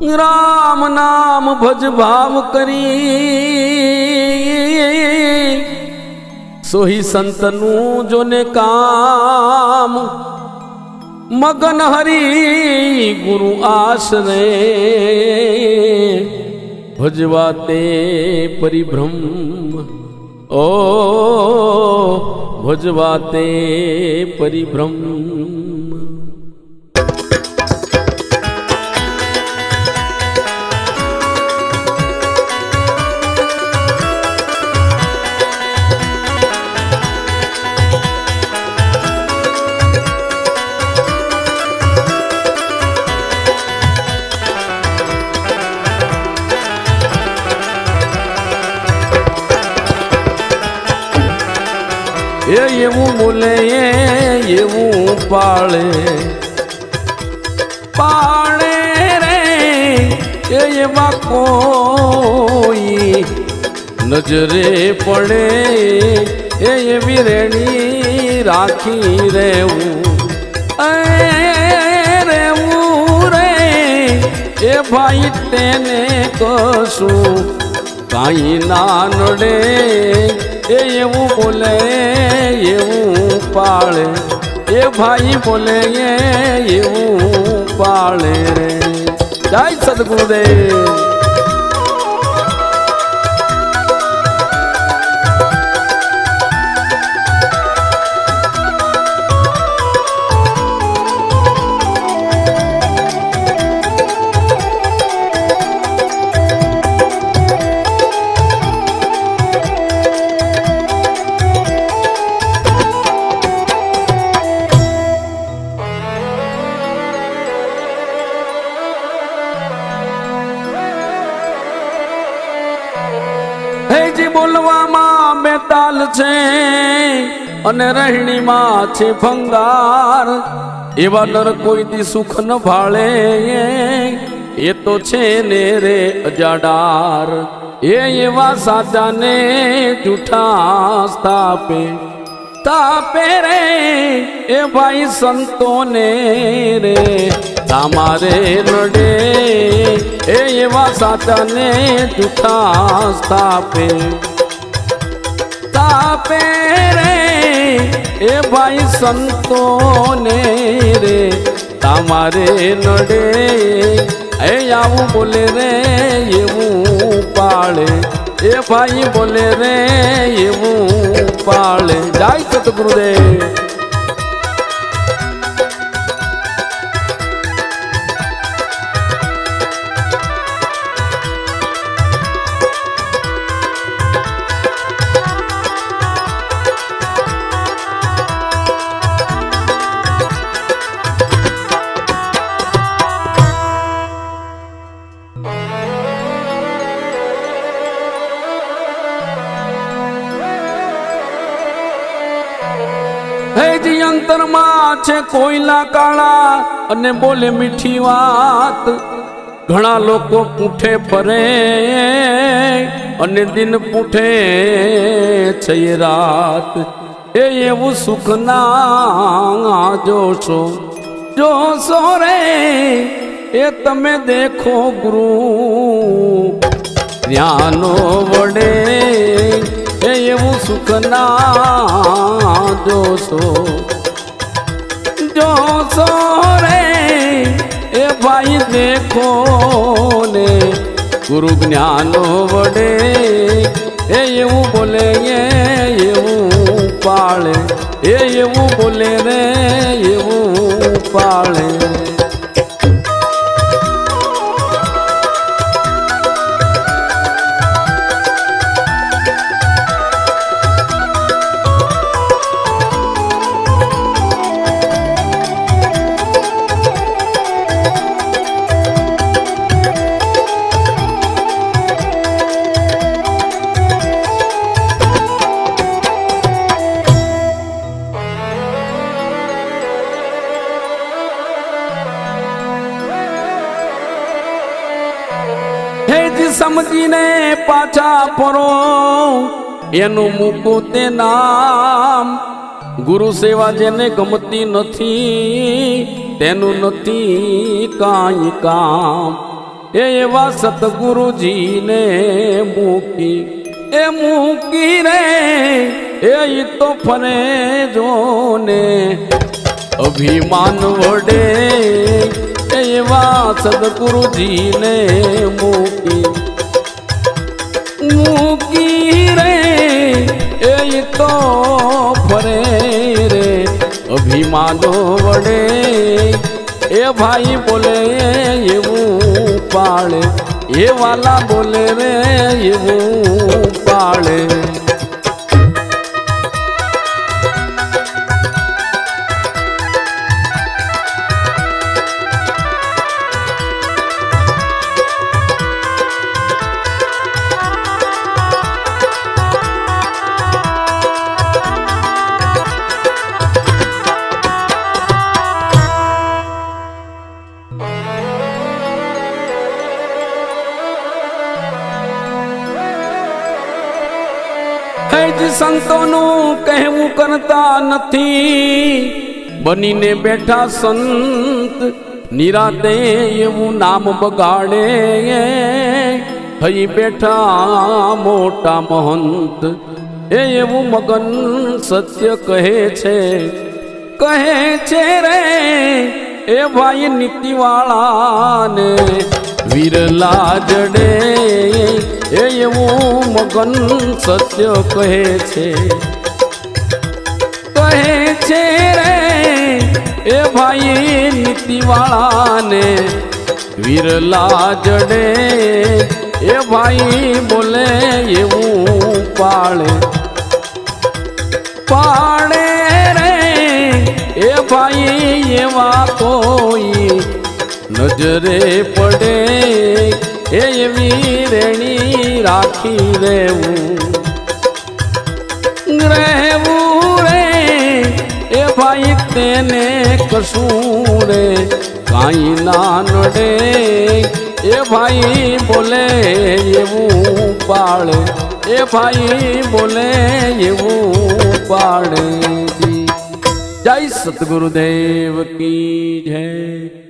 રામ નામ ભજ ભાવ કરી. સોહી સંતનું જોને કામ, મગન હરી ગુરુ આશરે. ભજવા તે પરિભ્રમ, ઓ ભજવા તે પરિભ્રમ. એ એવું બોલે, એવું પાળે. પાળે રે એ એવા કોઈ નજરે પડે. એ એવી રેણી રાખી રેવું એ રેવું રે એ ભાઈ તેને કશું કાંઈ ના નડે. એ એવું બોલે એવું પાળે. એ ભાઈ બોલે એવું પાળે રે. જય સદગુરુદેવ. બેતાલ છે અને રહેણીમાં છે ભંગાર. એવા નર કોઈ દી સુખ ન ભાળે. એ તો છે ને રે અજાડાર. એ એવા સાચાને જૂઠા સ્થાપે. તાપે રે એ ભાઈ સંતોને રે. તમારે નડે. એ એવા સાચાને જૂઠા સ્થાપે. તાપે રે? એ ભાઈ સંતોને રે, તમારે નડે. એ આવું બોલે રે, એવું પાળે. એ ભાઈ બોલે રે, એવું પાળે. જાય સતગુરુદેવ હેજી અંતરમાં છે કોયલા કાળા. અને બોલે મીઠી વાત. ઘણા લોકો પૂઠે ફરે. અને દિન પૂઠે છે રાત. એ એવું સુખ ના જોશો જોશો રે, એ તમે દેખો ગુરુ. જ્ઞાનો વડે એ એવું સુખ ના જોશો જોશો રે, એ ભાઈ દેખો ને, ગુરુ જ્ઞાનો વડે. એ એવું બોલે, એ એવું પાળે. એ એવું બોલે રે, એવું પાળે. હેજી સમજીને પાછા પરો એનું મૂકો તે નામ. ગુરુ સેવા જેને ગમતી નથી, તેનું નથી કાંઈ કામ. એ એવા સતગુરુજીને મૂકી, એ મૂકી રે, એ તો ફરે જોને અભિમાન વડે એવા સદગુરુજીને મૂકી. મૂકી રે, એ તો ફરે રે. અભિમાનો વડે, એ ભાઈ બોલે એવું પાળે. એ વાલા બોલે રે, એવું પાળે. જ સંતોનું કહેવું કરતા નથી. બનીને બેઠા સંત નિરાતે એવું નામ બગાડે. થઈ બેઠા મોટા મહંત, એ એવું મગન સત્ય કહે છે. કહે છે રે, એ ભાઈ નીતિવાળાને વિરલા જડે. એ એવું મગન સત્ય કહે છે. કહે છે રે, એ ભાઈ નીતિવાળાને વિરલા જડે, એ ભાઈ બોલે એવું પાળે. પાડે રે, એ ભાઈ એવા કોઈ નજરે પડે. એવી રેણી રાખી રહેવું રહેવું રે, એ ભાઈ તેને કશું રે? કાંઈ ના નડે, એ ભાઈ બોલે એવું પાળે એ ભાઈ બોલે એવું પાળે જય સતગુરુદેવ કી જય.